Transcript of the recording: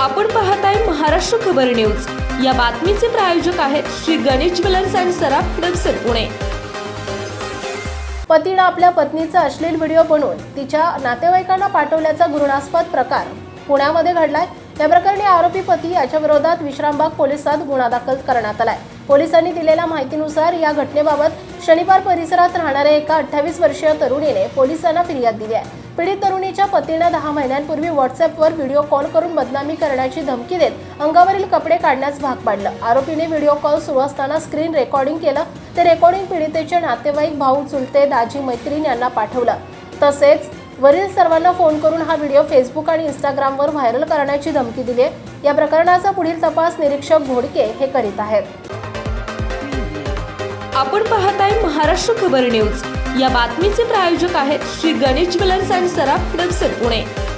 आपण पाहताय महाराष्ट्र खबर न्यूज. या बातमीचे प्रायोजक आहेत श्री गणेश ज्वेलर्स अँड सराफ हडपसर पुणे. पतीनं आपल्या पत्नीचा अश्लील व्हिडिओ बनवून तिच्या नातेवाईकांना पाठवल्याचा घृणास्पद प्रकार पुण्यामध्ये घडलाय. या प्रकरणी आरोपी पती याच्या विरोधात विश्रामबाग पोलिसात गुन्हा दाखल करण्यात आलाय. पोलिसांनी दिलेल्या माहितीनुसार या घटनेबाबत शनिवार परिसरात राहणाऱ्या एका अठ्ठावीस वर्षीय तरुणीने पोलिसांना फिर्याद दिली आहे. पीडित तरुणीच्या पतीनं दहा महिन्यांपूर्वी व्हॉट्सअपवर व्हिडिओ कॉल करून बदनामी करण्याची धमकी देत अंगावरील कपडे काढण्यास भाग पाडलं. आरोपीने व्हिडिओ कॉल सुरू असताना स्क्रीन रेकॉर्डिंग केलं. ते रेकॉर्डिंग पीडितेचे नातेवाईक भाऊ चुलते दाजी मैत्रीण यांना पाठवलं. तसेच वरील सर्वांना फोन करून हा व्हिडिओ फेसबुक आणि इंस्टाग्रामवर व्हायरल करण्याची धमकी दिली आहे. या प्रकरणाचा पुढील तपास निरीक्षक घोडके हे करीत आहेत. आपण पाहताय महाराष्ट्र खबर न्यूज. या बातमीचे प्रायोजक आहेत श्री गणेश ज्वेलर्स अँड सराफ हडपसर पुणे.